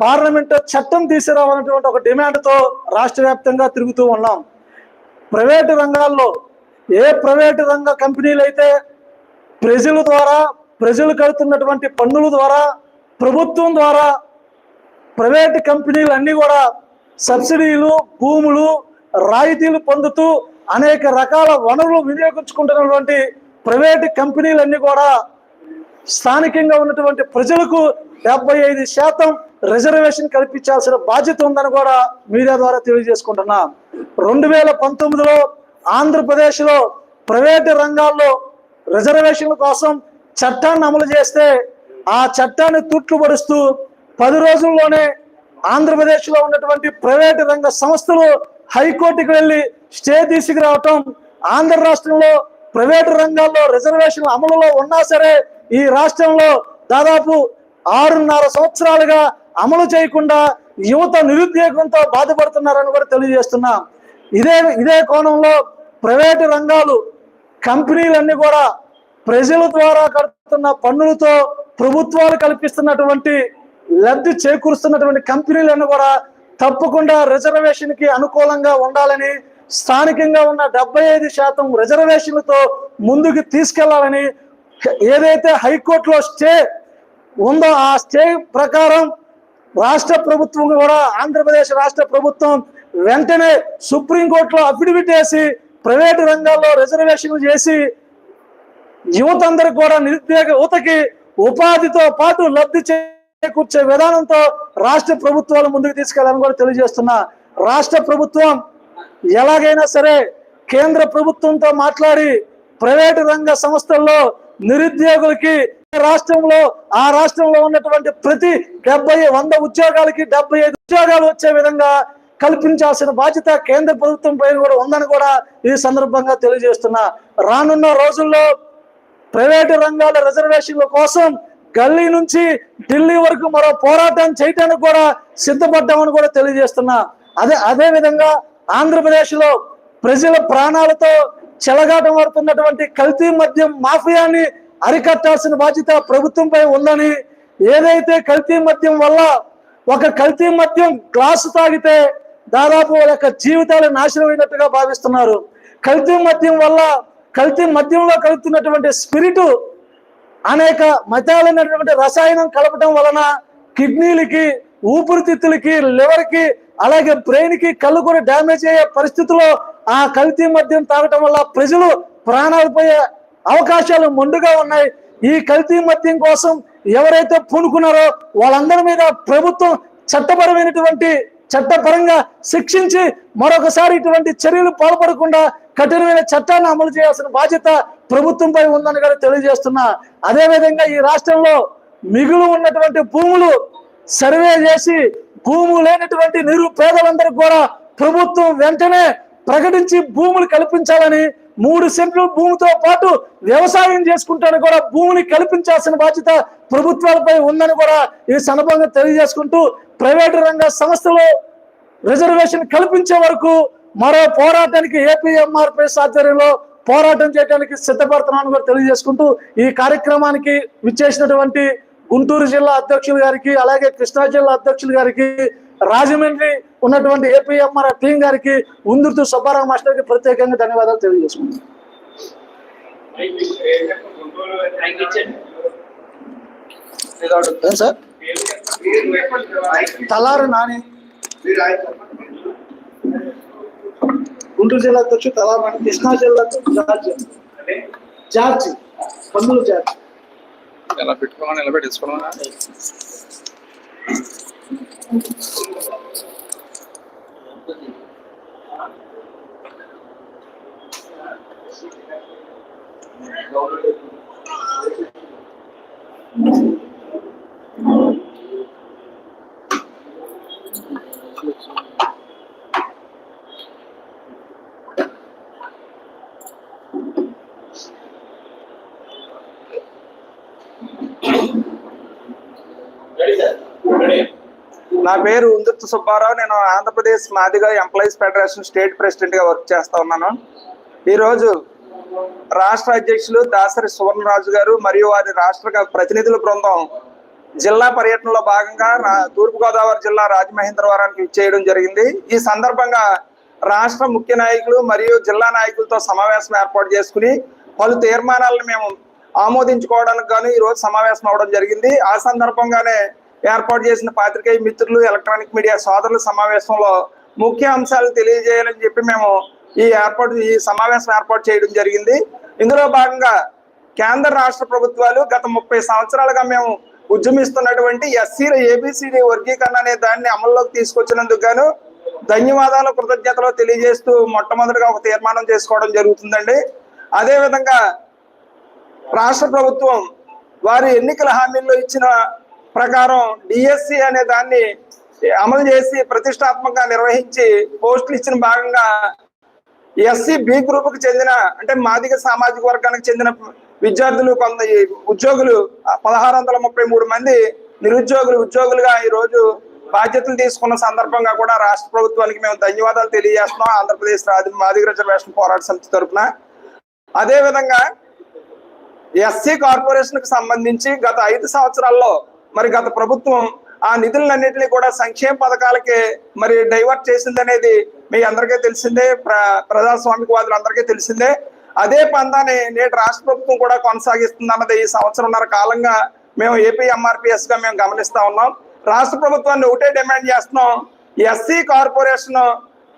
Parliament చట్టం తీసుకురావాలన్నటువంటి ఒక డిమాండ్తో రాష్ట్ర వ్యాప్తంగా తిరుగుతూ ఉన్నాం. ప్రైవేటు రంగాల్లో ఏ ప్రైవేటు రంగ కంపెనీలు అయితే ప్రజల ద్వారా ప్రజలు కడుతున్నటువంటి పన్నుల ద్వారా ప్రభుత్వం ద్వారా ప్రైవేట్ కంపెనీలు అన్నీ కూడా సబ్సిడీలు భూములు రాయితీలు పొందుతూ అనేక రకాల వనరులు వినియోగించుకుంటున్నటువంటి ప్రైవేట్ కంపెనీలన్నీ కూడా స్థానికంగా ఉన్నటువంటి ప్రజలకు డెబ్బై ఐదు శాతం రిజర్వేషన్ కల్పించాల్సిన బాధ్యత ఉందని కూడా మీడియా ద్వారా తెలియజేసుకుంటున్నా. రెండు వేల పంతొమ్మిదిలో ఆంధ్రప్రదేశ్లో ప్రైవేటు రంగాల్లో రిజర్వేషన్ల కోసం చట్టాన్ని అమలు చేస్తే ఆ చట్టాన్ని తుట్లు పడుస్తూ పది రోజుల్లోనే ఆంధ్రప్రదేశ్లో ఉన్నటువంటి ప్రైవేటు రంగ సంస్థలు హైకోర్టుకు వెళ్ళి స్టే తీసుకురావటం ఆంధ్ర రాష్ట్రంలో ప్రైవేటు రంగాల్లో రిజర్వేషన్లు అమలులో ఉన్నా సరే ఈ రాష్ట్రంలో దాదాపు ఆరున్నర సంవత్సరాలుగా అమలు చేయకుండా యువత నిరుద్యోగంతో బాధపడుతున్నారని కూడా తెలియజేస్తున్నా. ఇదే ఇదే కోణంలో ప్రైవేటు రంగాలు కంపెనీలన్నీ కూడా ప్రజల ద్వారా కడుతున్న పన్నులతో ప్రభుత్వాలు కల్పిస్తున్నటువంటి లబ్ధి చేకూరుస్తున్నటువంటి కంపెనీలను కూడా తప్పకుండా రిజర్వేషన్కి అనుకూలంగా ఉండాలని స్థానికంగా ఉన్న డెబ్బై ఐదు శాతం రిజర్వేషన్లతో ముందుకు తీసుకెళ్ళాలని ఏదైతే హైకోర్టులో స్టే ఉందో ఆ స్టే ప్రకారం రాష్ట్ర ప్రభుత్వం కూడా ఆంధ్రప్రదేశ్ రాష్ట్ర ప్రభుత్వం వెంటనే సుప్రీంకోర్టులో అఫిడవిట్ వేసి ప్రైవేటు రంగాల్లో రిజర్వేషన్లు చేసి యువత కూడా నిరుద్యోగ యువతకి ఉపాధితో పాటు లబ్ధి చేకూర్చే విధానంతో రాష్ట్ర ప్రభుత్వాలు ముందుకు తీసుకెళ్ళాలని కూడా తెలియజేస్తున్నా. రాష్ట్ర ప్రభుత్వం ఎలాగైనా సరే కేంద్ర ప్రభుత్వంతో మాట్లాడి ప్రైవేటు రంగ సంస్థల్లో నిరుద్యోగులకి రాష్ట్రంలో ఆ రాష్ట్రంలో ఉన్నటువంటి ప్రతి డెబ్బై వంద ఉద్యోగాలకి డెబ్బై ఐదు ఉద్యోగాలు వచ్చే విధంగా కల్పించాల్సిన బాధ్యత కేంద్ర ప్రభుత్వం పైన కూడా ఉందని కూడా ఈ సందర్భంగా తెలియజేస్తున్నా. రానున్న రోజుల్లో ప్రైవేటు రంగాల రిజర్వేషన్ల కోసం గల్లీ నుంచి ఢిల్లీ వరకు మరో పోరాటం చేయటానికి కూడా సిద్ధపడ్డామని కూడా తెలియజేస్తున్నా. అదే అదే విధంగా ఆంధ్రప్రదేశ్లో ప్రజల ప్రాణాలతో చెలగాటం ఆడుతున్నటువంటి కల్తీ మద్యం మాఫియాని అరికట్టాల్సిన బాధ్యత ప్రభుత్వంపై ఉందని ఏదైతే కల్తీ మద్యం వల్ల ఒక కల్తీ మద్యం గ్లాసు తాగితే దాదాపు వాళ్ళ యొక్క జీవితాలు నాశనం అయినట్టుగా భావిస్తున్నారు. కల్తీ మద్యం వల్ల కల్తీ మద్యంలో కలుగుతున్నటువంటి స్పిరిటు అనేక మతాలైనటువంటి రసాయనం కలపడం వలన కిడ్నీలకి ఊపిరితిత్తులకి లివర్కి అలాగే బ్రెయిన్కి కళ్ళు కూడా డ్యామేజ్ అయ్యే పరిస్థితిలో ఆ కల్తీ మద్యం తాగటం వల్ల ప్రజలు ప్రాణాలు పోయే అవకాశాలు మొండుగా ఉన్నాయి. ఈ కల్తీ మద్యం కోసం ఎవరైతే పూనుకున్నారో వాళ్ళందరి మీద ప్రభుత్వం చట్టపరమైనటువంటి చట్టపరంగా శిక్షించి మరొకసారి ఇటువంటి చర్యలు పాల్పడకుండా కఠినమైన చట్టాన్ని అమలు చేయాల్సిన బాధ్యత ప్రభుత్వంపై ఉందని కూడా తెలియజేస్తున్నా. అదే విధంగా ఈ రాష్ట్రంలో మిగులు ఉన్నటువంటి భూములు సర్వే చేసి భూములు లేనటువంటి నిరుపేదలందరికీ కూడా ప్రభుత్వం వెంటనే ప్రకటించి భూములు కల్పించాలని మూడు సెంట్లు భూమితో పాటు వ్యవసాయం చేసుకుంటాను కూడా భూమిని కల్పించాల్సిన బాధ్యత ప్రభుత్వాలపై ఉందని కూడా ఈ సందర్భంగా తెలియజేసుకుంటూ ప్రైవేటు రంగ సంస్థలు రిజర్వేషన్ కల్పించే వరకు మరో పోరాటానికి ఏపీఎంఆర్పిఎస్ ఆధ్వర్యంలో పోరాటం చేయడానికి సిద్ధపడుతున్నాను కూడా తెలియజేసుకుంటూ ఈ కార్యక్రమానికి విచ్చేసినటువంటి గుంటూరు జిల్లా అధ్యక్షులు గారికి అలాగే కృష్ణా జిల్లా అధ్యక్షులు గారికి రాజమండ్రి ఉన్నటువంటి ఏపీఎంఆర్ టీం గారికి ఉందుర్తు సుబ్బారావు మాస్టర్కి ప్రత్యేకంగా ధన్యవాదాలు తెలియజేసుకుంటాను ఏం సార్? తలారు నాని. గుంటూరు జిల్లా అధ్యక్షుడు తలారు నాని కృష్ణా జిల్లా జార్జ్. జార్జ్ పందులు జార్జ్. ఎలా పెట్టుకోమని ఎలా పెట్టేసుకోమా నా పేరు ఉందుర్తి సుబ్బారావు. నేను Andhra Pradesh Madiga employees federation state ప్రెసిడెంట్గా వర్క్ చేస్తా ఉన్నాను. ఈరోజు రాష్ట్ర అధ్యక్షులు దాసరి సువర్ణరాజు గారు మరియు వారి రాష్ట్ర ప్రతినిధుల బృందం జిల్లా పర్యటనలో భాగంగా తూర్పుగోదావరి జిల్లా రాజమహేంద్రవరానికి ఇచ్చేయడం జరిగింది. ఈ సందర్భంగా రాష్ట్ర ముఖ్య నాయకులు మరియు జిల్లా నాయకులతో సమావేశం ఏర్పాటు చేసుకుని పలు తీర్మానాలను మేము ఆమోదించుకోవడానికి గాను ఈరోజు సమావేశం అవడం జరిగింది. ఆ సందర్భంగానే ఏర్పాటు చేసిన పాత్రికేయ మిత్రులు ఎలక్ట్రానిక్ మీడియా సోదరుల సమావేశంలో ముఖ్య అంశాలు తెలియజేయాలని చెప్పి మేము ఈ ఏర్పాటు ఈ సమావేశం ఏర్పాటు చేయడం జరిగింది. ఇందులో భాగంగా కేంద్ర రాష్ట్ర ప్రభుత్వాలు గత ముప్పై సంవత్సరాలుగా మేము ఉద్యమిస్తున్నటువంటి ఎస్సీల ఏబిసిడి వర్గీకరణ అనే దాన్ని అమల్లోకి తీసుకొచ్చినందుకు గాను ధన్యవాదాలు కృతజ్ఞతలు తెలియజేస్తూ మొట్టమొదటిగా ఒక తీర్మానం చేసుకోవడం జరుగుతుందండి. అదే విధంగా రాష్ట్ర ప్రభుత్వం వారి ఎన్నికల హామీల్లో ఇచ్చిన ప్రకారం డిఎస్సి అనే దాన్ని అమలు చేసి ప్రతిష్టాత్మకంగా నిర్వహించి పోస్టులు ఇచ్చిన భాగంగా ఎస్సీ బి గ్రూప్కు చెందిన అంటే మాదిగ సామాజిక వర్గానికి చెందిన విద్యార్థులు కొంత ఉద్యోగులు పదహారు వందల ముప్పై మూడు మంది నిరుద్యోగులు ఉద్యోగులుగా ఈ రోజు బాధ్యతలు తీసుకున్న సందర్భంగా కూడా రాష్ట్ర ప్రభుత్వానికి మేము ధన్యవాదాలు తెలియజేస్తున్నాం. ఆంధ్రప్రదేశ్ రాజ మాదిగ రిజర్వేషన్ పోరాట సమితి తరఫున అదేవిధంగా ఎస్సీ కార్పొరేషన్కు సంబంధించి గత ఐదు సంవత్సరాల్లో మరి గత ప్రభుత్వం ఆ నిధులన్నింటినీ కూడా సంక్షేమ పథకాలకే మరి డైవర్ట్ చేసిందనేది మీ అందరికీ తెలిసిందే ప్ర ప్రజాస్వామిక వాదులందరికీ తెలిసిందే. అదే పందాన్ని నేటి రాష్ట్ర ప్రభుత్వం కూడా కొనసాగిస్తుంది అన్నది ఈ సంవత్సరంన్నర కాలంగా మేము ఏపీ ఎంఆర్పిఎస్గా మేము గమనిస్తా ఉన్నాం. రాష్ట్ర ప్రభుత్వాన్ని ఒకటే డిమాండ్ చేస్తున్నాం. ఎస్సీ కార్పొరేషన్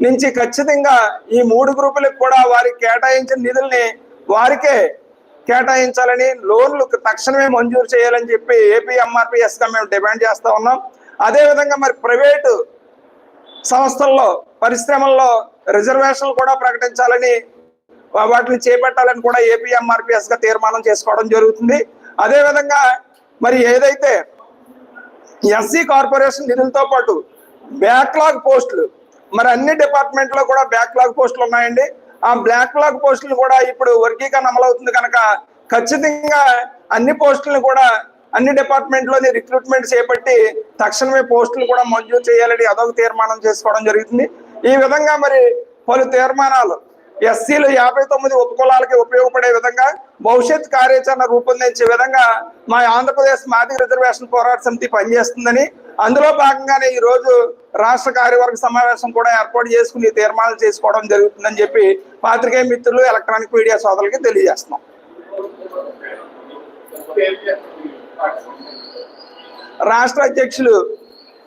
నుంచి ఖచ్చితంగా ఈ మూడు గ్రూపులకు కూడా వారికి కేటాయించిన నిధుల్ని వారికే కేటాయించాలని లోన్లు తక్షణమే మంజూరు చేయాలని చెప్పి ఏపీ ఎంఆర్పిఎస్గా మేము డిమాండ్ చేస్తూ ఉన్నాం. అదేవిధంగా మరి ప్రైవేటు సంస్థల్లో పరిశ్రమల్లో రిజర్వేషన్లు కూడా ప్రకటించాలని వాటిని చేపట్టాలని కూడా ఏపీ ఎంఆర్పిఎస్గా తీర్మానం చేసుకోవడం జరుగుతుంది. అదే విధంగా మరి ఏదైతే ఎస్సీ కార్పొరేషన్ నిధులతో పాటు బ్యాక్లాగ్ పోస్టులు మరి అన్ని డిపార్ట్మెంట్లో కూడా బ్యాక్లాగ్ పోస్టులు ఉన్నాయండి. ఆ బ్లాక్ బ్లాక్ పోస్టులు కూడా ఇప్పుడు వర్గీకరణ అమలవుతుంది కనుక ఖచ్చితంగా అన్ని పోస్టులను కూడా అన్ని డిపార్ట్మెంట్లోని రిక్రూట్మెంట్ చేపట్టి తక్షణమే పోస్టులు కూడా మంజూరు చేయాలని అదొక తీర్మానం చేసుకోవడం జరుగుతుంది. ఈ విధంగా మరి పలు తీర్మానాలు ఎస్సీలు యాభై తొమ్మిది ఉపకులాలకి ఉపయోగపడే విధంగా భవిష్యత్ కార్యాచరణ రూపొందించే విధంగా మా ఆంధ్రప్రదేశ్ మాదిక రిజర్వేషన్ పోరాట సమితి పనిచేస్తుందని అందులో భాగంగానే ఈ రోజు రాష్ట్ర కార్యవర్గ సమావేశం కూడా ఏర్పాటు చేసుకుని తీర్మానాలు చేసుకోవడం జరుగుతుందని చెప్పి పాత్రికేయ మిత్రులు ఎలక్ట్రానిక్ మీడియా సోదరులకి తెలియజేస్తున్నాం. రాష్ట్ర అధ్యక్షులు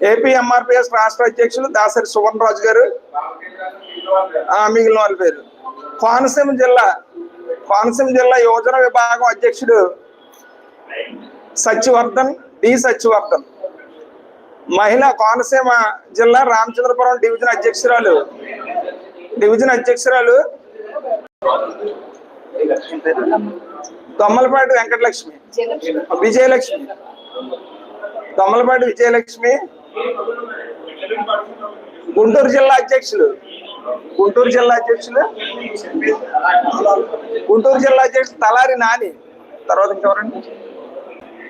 ఏపీ ఎంఆర్పిఎస్ రాష్ట్ర అధ్యక్షులు దాసరి సువర్ణరాజు గారు ఆ, మిగిలిన వాళ్ళ పేరు. కోనసీమ జిల్లా కోనసీమ జిల్లా యువజన విభాగం అధ్యక్షుడు సత్యవర్ధన్ డి సత్యవర్ధన్. మహిళా కోనసీమ జిల్లా రామచంద్రపురం డివిజన్ అధ్యక్షురాలు. డివిజన్ అధ్యక్షురాలు దొమ్మలపాటి వెంకటలక్ష్మి. విజయలక్ష్మి. దొమ్మలపాటి విజయలక్ష్మి. గుంటూరు జిల్లా అధ్యక్షులు. గుంటూరు జిల్లా అధ్యక్షులు. గుంటూరు జిల్లా అధ్యక్షులు తలారి నాని. తర్వాత ఇంకెవరండి?